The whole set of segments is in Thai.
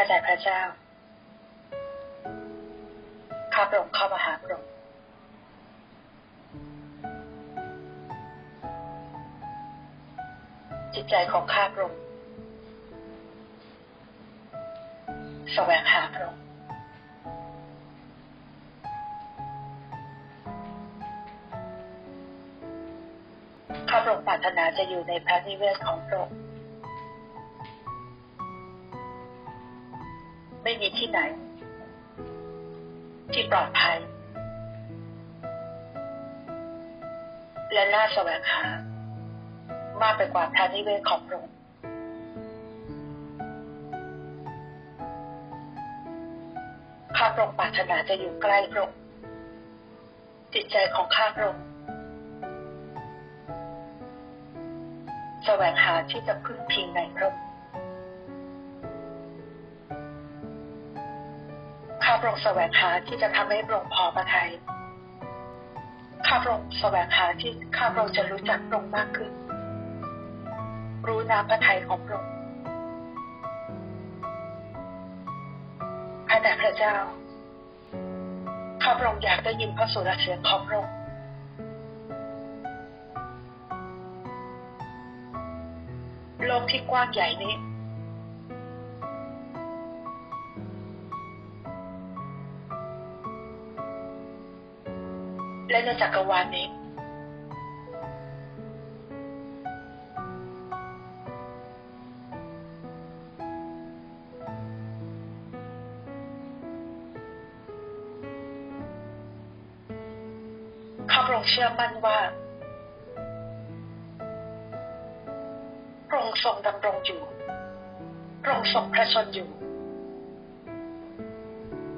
ข้าแต่พระเจ้า ข้าพระองค์เข้ามาหาพระองค์จิตใจของข้าพระองค์แสวงหาพระองค์ข้าพระองค์ปรารถนาจะอยู่ในพระนิเวศของพระองค์ ไม่มีที่ไหน ที่ปลอดภัย และน่าแสวงหามากไปกว่าพระนิเวศของพระองค์ข้าพระองค์ปรารถนาจะอยู่ใกล้พระองค์จิตใจของข้าพระองค์แสวงหาที่จะพึ่งพิงในพระองค์ พระองค์แสวงหาที่จะทำให้พระองค์พอพระทัยข้าพระองค์แสวงหาที่ข้าพระองค์จะรู้จักพระองค์มากขึ้น รู้น้ำพระทัยของพระองค์ข้าแต่พระเจ้า ข้าพระองค์อยากได้ยินพระสุรเสียงของพระองค์โลกที่กว้างใหญ่นี้ และในจักรวาลนี้ข้าพระองค์เชื่อมั่นว่าพระองค์ทรงดำรงอยู่พระองค์ทรงพระชนอยู่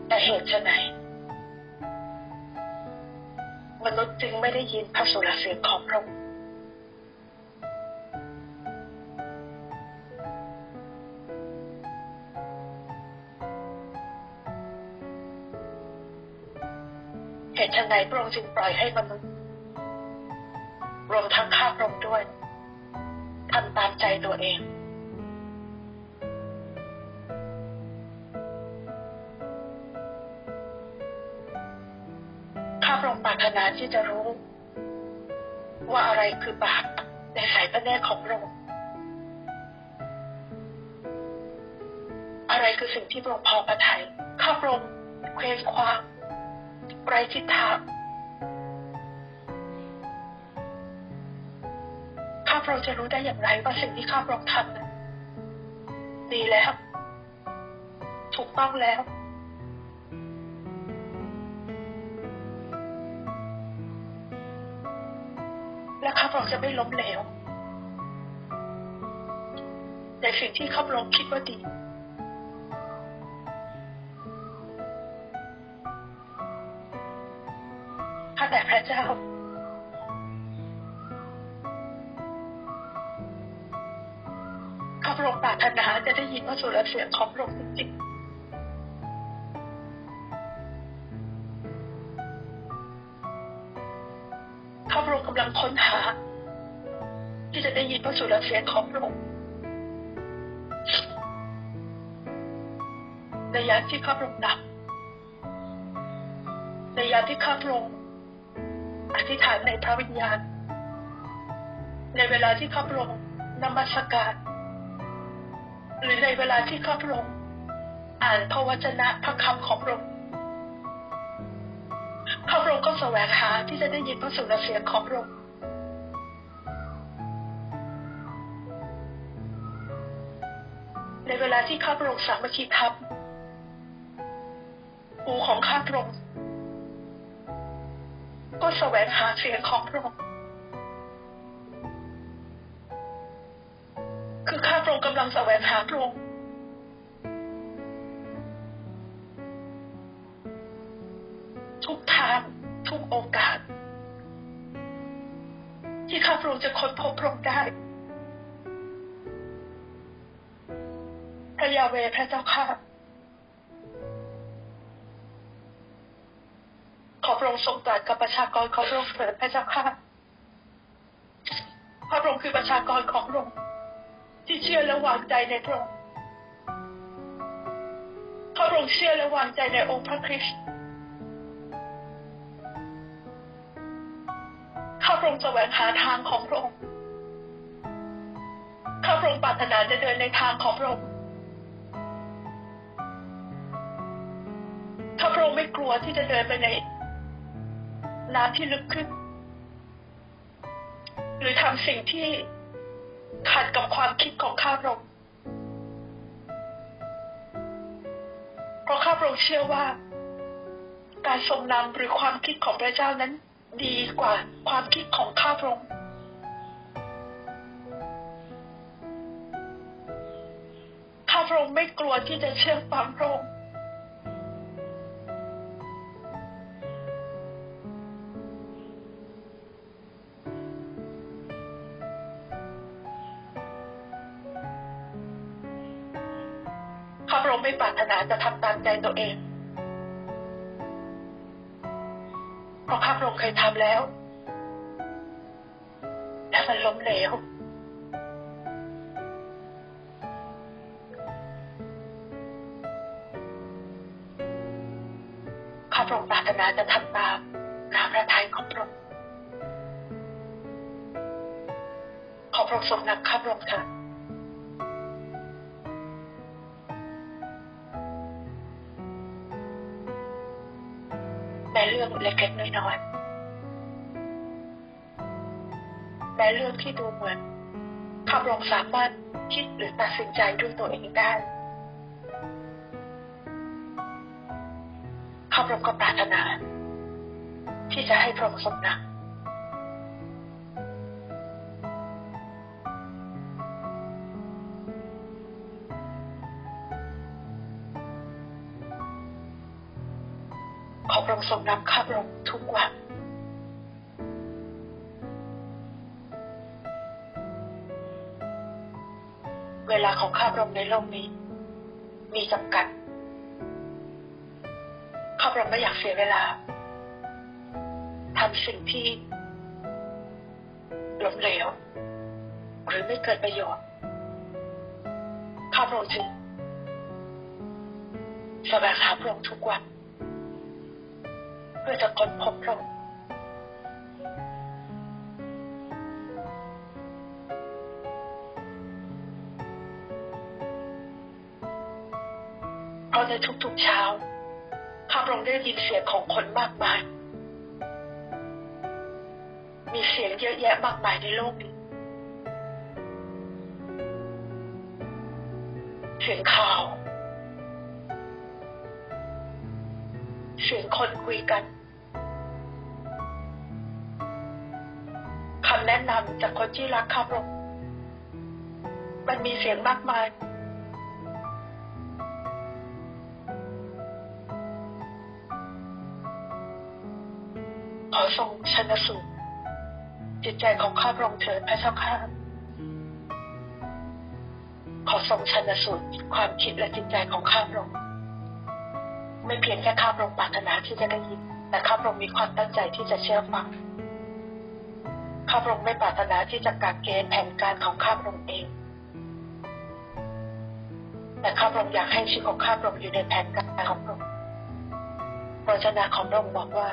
แต่เหตุไฉน นุษย์จึงไม่ได้ยินพระสุรเสียงของพระองค์เหตุไฉนพระองค์จึงปล่อยให้มนุษย์ รวมทั้งข้าพระองค์ด้วยทำตามใจตัวเอง ระองค์ปรารถนาที่จะรู้ ว่าอะไรคือบาปในสายพระเนตรของพระองค์อะไรคือสิ่งที่พระองค์พอพระทัยข้าพระองค์เคว้งคว้างไร้ทิศทางข้าพระองค์จะรู้ได้อย่างไรว่าสิ่งที่ข้าพระองค์ทำดีแล้ว ถูกต้องแล้ว องจะไม่ล้มเหลวในสิ่งที่ข้าพระองค์คิดว่าดีข้าแต่พระเจ้าข้าพระองค์ปรารถนาจะได้ยินพระสุรเสียงของพระองค์จริงข้าพระองค์กำลังค้นหา ที่จะได้ยินพระสุรเสียงของพระองค์ในยามที่ข้าพระองค์หนักในยามที่ข้าพระองค์อธิษฐานในพระวิญญาณ ในเวลาที่ข้าพระองค์นมัสการหรือในเวลาที่ข้าพระองค์อ่านพระวจนะพระคำของพระองค์ข้าพระองค์ก็แสวงหาที่จะได้ยินพระสุรเสียงของพระองค์ ในเวลาที่ข้าพระองค์สามัคคีธรรมหูของข้าพระองค์ก็แสวงหาเสียงของพระองค์คือข้าพระองค์กำลังแสวงหาพระองค์ทุกทางทุกโอกาส ที่ข้าพระองค์จะค้นพบพระองค์ได้ ยาเวพระเจ้าข้าขอพระองค์ทรงตรัสกับประชากรของพระองค์เถิดพระเจ้าข้าพระองค์คือประชากรของพระองค์ที่เชื่อและวางใจในพระองค์พระองค์เชื่อและวางใจในองค์พระคริสต์ข้าพระองค์แสวงหาทางของพระองค์ข้าพระองค์ปรารถนาจะเดินในทางของพระองค์ พระองค์ไม่กลัวที่จะเดินไปในน้ำที่ลึกขึ้น หรือทำสิ่งที่ขัดกับความคิดของข้าพระองค์เพราะข้าพระองค์เชื่อว่า การทรงนำหรือความคิดของพระเจ้านั้น ดีกว่าความคิดของข้าพระองค์ข้าพระองค์ไม่กลัวที่จะเชื่อฟังพระองค์ ปรารถนาจะทำตามใจตัวเองเพราะข้าพระองค์เคยทำแล้ว และมันล้มเหลวข้าพระองค์ปรารถนาจะทำตามน้ำพระทัยของพระองค์ขอพระองค์ทรงนำข้าพระองค์เถิ เล็กๆน้อยๆในเรื่องที่ดูเหมือนข้าพรองสามารถคิดหรือตัดสินใจด้วยตัวเองได้ข้าพรองก็ปรารถนา ที่จะให้พระองค์ทรงนำ งค์ทรงนำข้าพระองค์ทุกวันเวลาของข้าพระองค์ในโลกนี้ มีจำกัด ข้าพระองค์ไม่อยากเสียเวลาทำสิ่งที่ล้มเหลว หรือไม่เกิดประโยชน์ ข้าพระองค์จึงแสวงหาพระองค์ทุกวัน เพื่อจะค้นพบพระองค์เพราะในทุกๆเช้าข้าพระองค์ได้ยินเสียงของคนมากมาย มีเสียงเยอะแยะมากมายในโลกนี้ เสียงข่าว คนคุยกันคำแนะนำจากคนที่รักข้าพรองมันมีเสียงมากมาย ขอทรงชนสูตรจิตใจของข้าพระองค์เถิดพระเจ้าข้าขอทรงชนสูตรความคิดและจิตใจของข้าพระองค์ ไม่เพียงแค่ข้าพระองค์ปรารถนาที่จะได้ยิน แต่ข้าพระองค์มีความตั้งใจที่จะเชื่อฟังข้าพระองค์ไม่ปรารถนาที่จะกักเกณฑ์แผนการของข้าพระองค์เอง แต่ข้าพระองค์อยากให้ชีวิตของข้าพระองค์อยู่ในแผนการของพระองค์พระเจ้าของพระองค์บอกว่า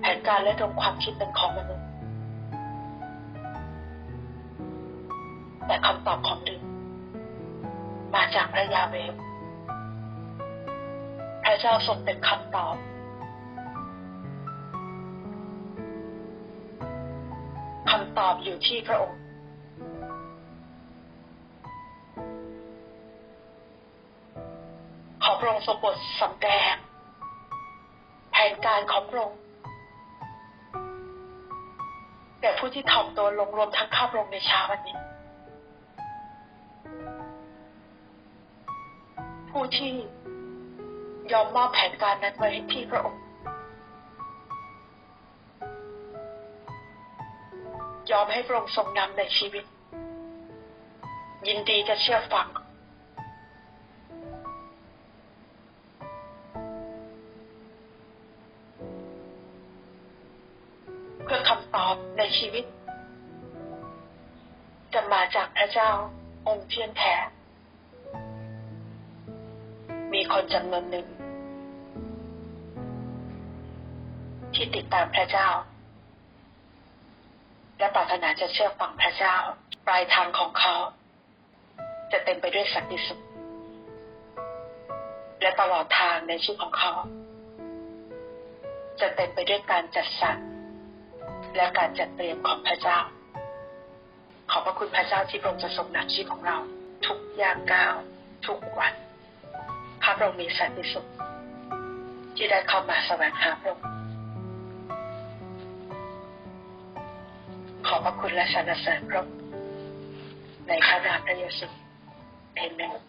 แผนการและดวงความคิดเป็นของมนุษย์แต่คำตอบของดึง มาจากพระยาเวพระเจ้าทรงเป็นคำตอบ คำตอบอยู่ที่พระองค์ ขอพระองค์ทรงโปรดสำแดงแผนการของพระองค์แก่ผู้ที่ถ่อมตัวลงรวมทั้งข้าพระองค์ในเช้าวันนี้ ผู้ที่ยอมมอบแผนการนั้นไว้ให้ที่พระองค์ ยอมให้พระองค์ทรงนำในชีวิต ยินดีจะเชื่อฟัง เพื่อคำตอบในชีวิต จะมาจากพระเจ้าองค์เทียนแท้ คนจำนวนหนึ่ง ที่ติดตามพระเจ้า และปรารถนาจะเชื่อฟังพระเจ้า ปลายทางของเขา จะเต็มไปด้วยสันติสุข และตลอดทางในชีวิตของเขา จะเต็มไปด้วยการจัดสรรและการจัดเตรียมของพระเจ้า ขอบพระคุณพระเจ้าที่พรงจะทรงนำชีวิตของเรา ทุกย่างก้าวทุกวัน ระองค์มีสันติสุขที่ได้เข้ามาแสวงหาพระองค์ขอบพระคุณและสรรเสริญพระองค์ในพระนามพระเยซูเอเมน